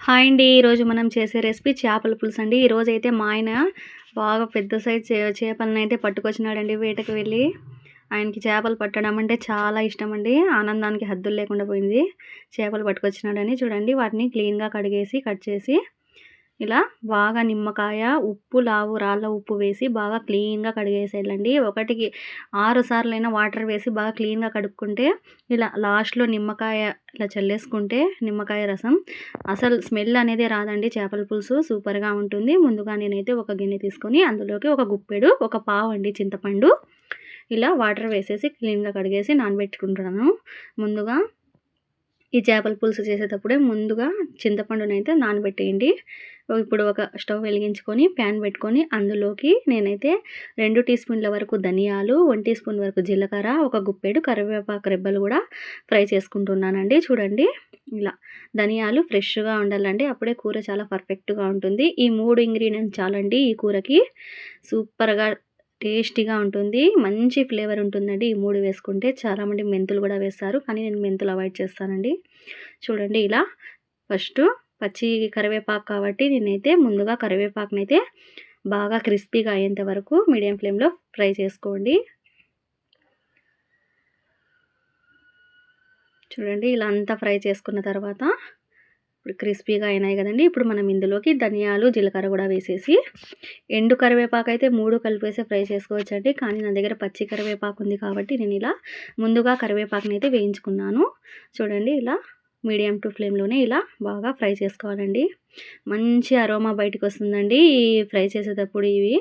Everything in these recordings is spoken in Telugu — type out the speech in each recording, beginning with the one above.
హాయ్ అండి. ఈరోజు మనం చేసే రెసిపీ చేపల పులుసు అండి. ఈరోజు అయితే మా ఆయన బాగా పెద్ద సైజ్ చే చేపలను అయితే పట్టుకొచ్చినాడండి వేటకు వెళ్ళి. ఆయనకి చేపలు పట్టడం అంటే చాలా ఇష్టం అండి. ఆనందానికి హద్దులు లేకుండా పోయింది. చేపలు పట్టుకొచ్చినాడని చూడండి. వాటిని క్లీన్గా కడిగేసి కట్ చేసి ఇలా బాగా నిమ్మకాయ ఉప్పు లావు రాళ్ళ ఉప్పు వేసి బాగా క్లీన్గా కడిగేసేయాలండి. ఒకటికి ఆరు సార్లైనా వాటర్ వేసి బాగా క్లీన్గా కడుక్కుంటే ఇలా లాస్ట్లో నిమ్మకాయ ఇలా చల్లేసుకుంటే నిమ్మకాయ రసం అసలు స్మెల్ అనేది రాదండి చేపల పులుసు. సూపర్గా ఉంటుంది. ముందుగా నేనైతే ఒక గిన్నె తీసుకొని అందులోకి ఒక గుప్పెడు ఒక పావు అండి చింతపండు ఇలా వాటర్ వేసేసి క్లీన్గా కడిగేసి నానబెట్టుకుంటున్నాను. ముందుగా ఈ చేపల పులుసు చేసేటప్పుడే ముందుగా చింతపండునైతే నానబెట్టేయండి. ఇప్పుడు ఒక స్టవ్ వెలిగించుకొని ప్యాన్ పెట్టుకొని అందులోకి నేనైతే రెండు టీ స్పూన్ల వరకు ధనియాలు వన్ టీ స్పూన్ వరకు జీలకర్ర ఒక గుప్పెడు కరివేపాకు రెబ్బలు కూడా ఫ్రై చేసుకుంటున్నానండి. చూడండి ఇలా ధనియాలు ఫ్రెష్గా ఉండాలండి అప్పుడే కూర చాలా పర్ఫెక్ట్గా ఉంటుంది. ఈ మూడు ఇంగ్రీడియంట్స్ చాలండి ఈ కూరకి. సూపర్గా టేస్టీగా ఉంటుంది. మంచి ఫ్లేవర్ ఉంటుందండి. ఈ మూడు వేసుకుంటే చాలామంది మెంతులు కూడా వేస్తారు. కానీ నేను మెంతులు అవాయిడ్ చేస్తానండి. చూడండి ఇలా. ఫస్ట్ పచ్చి కరివేపాకు కాబట్టి నేనైతే ముందుగా కరివేపాకునైతే బాగా క్రిస్పీగా అయ్యేంత వరకు మీడియం ఫ్లేమ్లో ఫ్రై చేసుకోండి. చూడండి ఇలా అంతా ఫ్రై చేసుకున్న తర్వాత ఇప్పుడు క్రిస్పీగా అయినాయి కదండి. ఇప్పుడు మనం ఇందులోకి ధనియాలు జీలకర్ర కూడా వేసేసి ఎండు కరివేపాకు అయితే మూడు కలిపేసి ఫ్రై చేసుకోవచ్చు అండి కానీ నా దగ్గర పచ్చి కరివేపాకు ఉంది కాబట్టి నేను ఇలా ముందుగా కరివేపాకుని అయితే వేయించుకున్నాను. చూడండి ఇలా మీడియం టు ఫ్లేమ్లోనే ఇలా బాగా ఫ్రై చేసుకోవాలండి. మంచి అరోమా బయటకు వస్తుందండి ఈ ఫ్రై చేసేటప్పుడు ఇవి.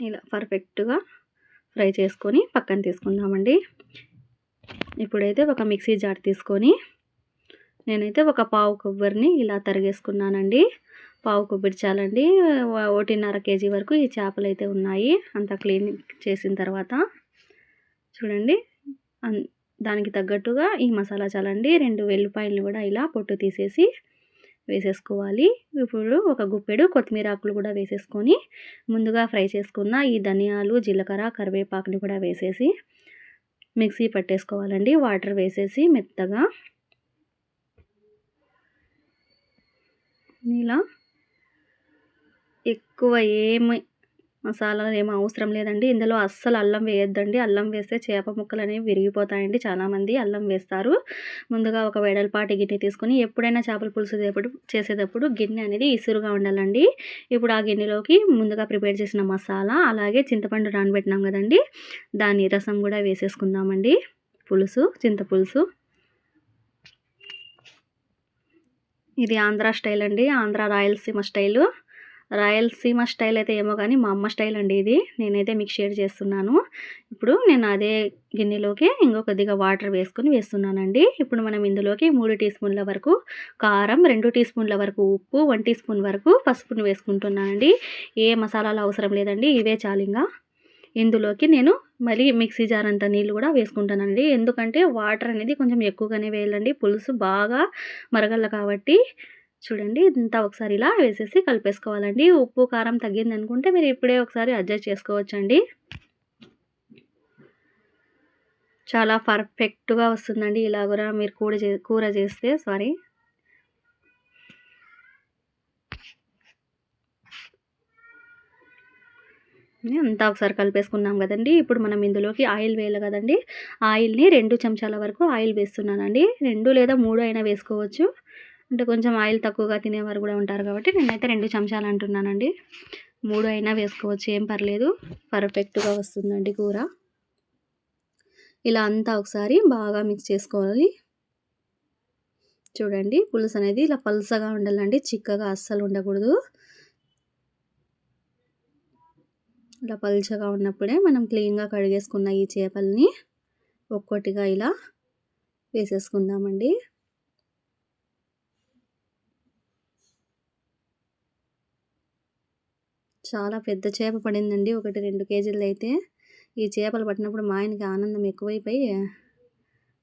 ఇలా పర్ఫెక్ట్గా ఫ్రై చేసుకొని పక్కన తీసుకుందామండి. ఇప్పుడైతే ఒక మిక్సీ జార్ తీసుకొని నేనైతే ఒక పావు కొబ్బరిని ఇలా తరిగేసుకున్నానండి. పావు కొబ్బరి చాలండి. ఒకటిన్నర కేజీ వరకు ఈ చేపలు అయితే ఉన్నాయి. అంతా క్లీన్ చేసిన తర్వాత చూడండి. దానికి తగ్గట్టుగా ఈ మసాలా చాలండి. రెండు వెల్లుపాయలు కూడా ఇలా పొట్టు తీసేసి వేసేసుకోవాలి. ఇప్పుడు ఒక గుప్పెడు కొత్తిమీర ఆకులు కూడా వేసేసుకొని ముందుగా ఫ్రై చేసుకున్న ఈ ధనియాలు జీలకర్ర కరివేపాకుని కూడా వేసేసి మిక్సీ పట్టేసుకోవాలండి. వాటర్ వేసేసి మెత్తగా ఇలా ఎక్కువ ఏమి మసాలాలు ఏమో అవసరం లేదండి. ఇందులో అస్సలు అల్లం వేయొద్దండి. అల్లం వేస్తే చేప ముక్కలు అనేవి విరిగిపోతాయండి చాలామంది అల్లం వేస్తారు. ముందుగా ఒక వెడల్పాటి గిన్నె తీసుకొని ఎప్పుడైనా చేపల పులుసు చేసేటప్పుడు గిన్నె అనేది ఇసురుగా ఉండాలండి. ఇప్పుడు ఆ గిన్నెలోకి ముందుగా ప్రిపేర్ చేసిన మసాలా అలాగే చింతపండు నానబెట్టినాం కదండి. దాని రసం కూడా వేసేసుకుందామండి. పులుసు చింతపులుసు ఇది ఆంధ్ర స్టైల్ అండి. ఆంధ్ర రాయలసీమ స్టైలు. రాయలసీమ స్టైల్ అయితే ఏమో కానీ మా అమ్మ స్టైల్ అండి ఇది. నేనైతే మీకు షేర్ చేస్తున్నాను. ఇప్పుడు నేను అదే గిన్నెలోకి ఇంకో కొద్దిగా వాటర్ వేసుకొని వేస్తున్నానండి. ఇప్పుడు మనం ఇందులోకి మూడు టీ స్పూన్ల వరకు కారం రెండు టీ స్పూన్ల వరకు ఉప్పు వన్ టీ స్పూన్ వరకు పసుపును వేసుకుంటున్నానండి. ఏ మసాలాలు అవసరం లేదండి ఇవే చాలింగా ఇందులోకి నేను మళ్ళీ మిక్సీ జార్ అంత నీళ్ళు కూడా వేసుకుంటానండి. ఎందుకంటే వాటర్ అనేది కొంచెం ఎక్కువగానే వేయాలండి. పులుసు బాగా మరగల కాబట్టి చూడండి. ఇంత ఒకసారి ఇలా వేసేసి కలిపేసుకోవాలండి. ఉప్పు కారం తగ్గింది అనుకుంటే మీరు ఇప్పుడే ఒకసారి అడ్జస్ట్ చేసుకోవచ్చండి. చాలా పర్ఫెక్ట్గా వస్తుందండి. ఇలా కూడా మీరు కూర చే కూర చేస్తే సారీ. అంతా ఒకసారి కలిపేసుకున్నాం కదండి. ఇప్పుడు మనం ఇందులోకి ఆయిల్ వేయాలి కదండి. ఆయిల్ని రెండు చెంచాల వరకు ఆయిల్ వేస్తున్నానండి. రెండు లేదా మూడు అయినా వేసుకోవచ్చు. అంటే కొంచెం ఆయిల్ తక్కువగా తినేవారు కూడా ఉంటారు కాబట్టి నేనైతే రెండు చెంచాలు అంటున్నానండి. మూడు అయినా వేసుకోవచ్చు ఏం పర్లేదు. పర్ఫెక్ట్గా వస్తుందండి కూర. ఇలా అంతా ఒకసారి బాగా మిక్స్ చేసుకోవాలి. చూడండి పులుసు అనేది ఇలా పలుసగా ఉండాలండి చిక్కగా అస్సలు ఉండకూడదు. ఇలా పలుచగా ఉన్నప్పుడే మనం క్లీన్గా కడిగేసుకున్న ఈ చేపల్ని ఒక్కొక్కటిగా ఇలా వేసేసుకుందామండి. చాలా పెద్ద చేప పడిందండి. ఒకటి రెండు కేజీలు అయితే. ఈ చేపలు పట్టినప్పుడు మా ఆయనకి ఆనందం ఎక్కువైపోయి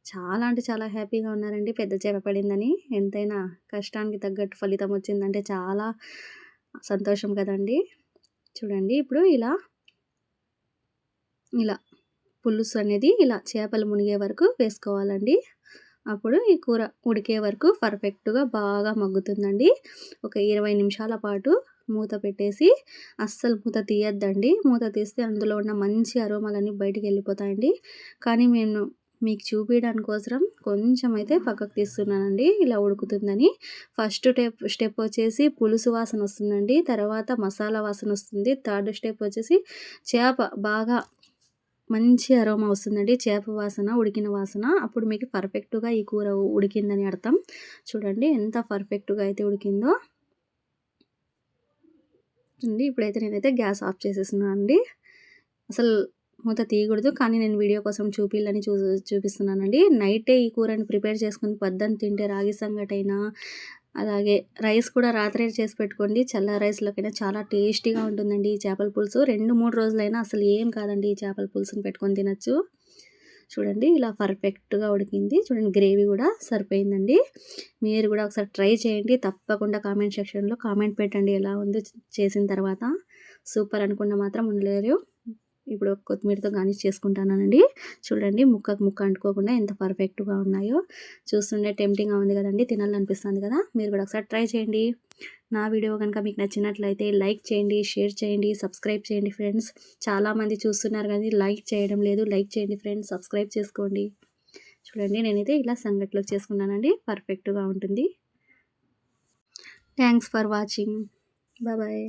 చాలా అంటే చాలా హ్యాపీగా ఉన్నారండి. పెద్ద చేప పడిందని. ఎంతైనా కష్టానికి తగ్గట్టు ఫలితం వచ్చిందంటే చాలా సంతోషం కదండి. చూడండి ఇప్పుడు ఇలా ఇలా పులుసు అనేది ఇలా చేపలు మునిగే వరకు వేసుకోవాలండి. అప్పుడు ఈ కూర ఉడికే వరకు పర్ఫెక్ట్గా బాగా మగ్గుతుందండి. ఒక ఇరవై నిమిషాల పాటు మూత పెట్టేసి అస్సలు మూత తీయద్దండి. మూత తీస్తే అందులో ఉన్న మంచి అరోమాలన్నీ బయటికి వెళ్ళిపోతాయండి. కానీ మేము మీకు చూపించడానికి కోసం కొంచెం అయితే పక్కకు తీస్తున్నానండి. ఇలా ఉడుకుతుందని. ఫస్ట్ స్టెప్ స్టెప్ వచ్చేసి పులుసు వాసన వస్తుందండి. తర్వాత మసాలా వాసన వస్తుంది. థర్డ్ స్టెప్ వచ్చేసి చేప బాగా మంచి అరోమా వస్తుందండి. చేప వాసన ఉడికిన వాసన. అప్పుడు మీకు పర్ఫెక్ట్గా ఈ కూర ఉడికిందని అర్థం. చూడండి ఎంత పర్ఫెక్ట్గా అయితే ఉడికిందో. అండి ఇప్పుడైతే నేనైతే గ్యాస్ ఆఫ్ చేసేస్తున్నాను అండి. అసలు మూత తీయకూడదు. కానీ నేను వీడియో కోసం చూపిల్లని చూ చూపిస్తున్నానండి. నైటే ఈ కూరని ప్రిపేర్ చేసుకుని పద్దని తింటే రాగి సంగటైనా అలాగే రైస్ కూడా రాత్రి చేసి పెట్టుకోండి. చల్ల రైస్లోకైనా చాలా టేస్టీగా ఉంటుందండి ఈ చేపల పులుసు. రెండు మూడు రోజులైనా అసలు ఏం కాదండి ఈ చేపల పులుసుని పెట్టుకొని తినచ్చు. చూడండి ఇలా పర్ఫెక్ట్గా ఉడికింది. చూడండి గ్రేవీ కూడా సరిపోయిందండి. మీరు కూడా ఒకసారి ట్రై చేయండి. తప్పకుండా కామెంట్ సెక్షన్లో కామెంట్ పెట్టండి ఎలా ఉందో చేసిన తర్వాత. సూపర్ అనుకున్న మాత్రం ఉండలేరు. ఇప్పుడు కొత్తిమీరతో గార్నిష్ చేసుకుంటానండి చూడండి ముక్కకు ముక్క అంటుకోకుండా ఎంత పర్ఫెక్ట్గా ఉన్నాయో. చూస్తుండే టెంప్టింగ్గా ఉంది కదండి తినాలనిపిస్తుంది కదా. మీరు కూడా ఒకసారి ట్రై చేయండి. నా వీడియో కనుక మీకు నచ్చినట్లయితే లైక్ చేయండి షేర్ చేయండి సబ్స్క్రైబ్ చేయండి ఫ్రెండ్స్. చాలామంది చూస్తున్నారు కానీ లైక్ చేయడం లేదు. లైక్ చేయండి ఫ్రెండ్స్ సబ్స్క్రైబ్ చేసుకోండి. చూడండి నేనైతే ఇలా సంగట్లో చేసుకున్నానండి. పర్ఫెక్ట్గా ఉంటుంది. Thanks for watching. బాయ్.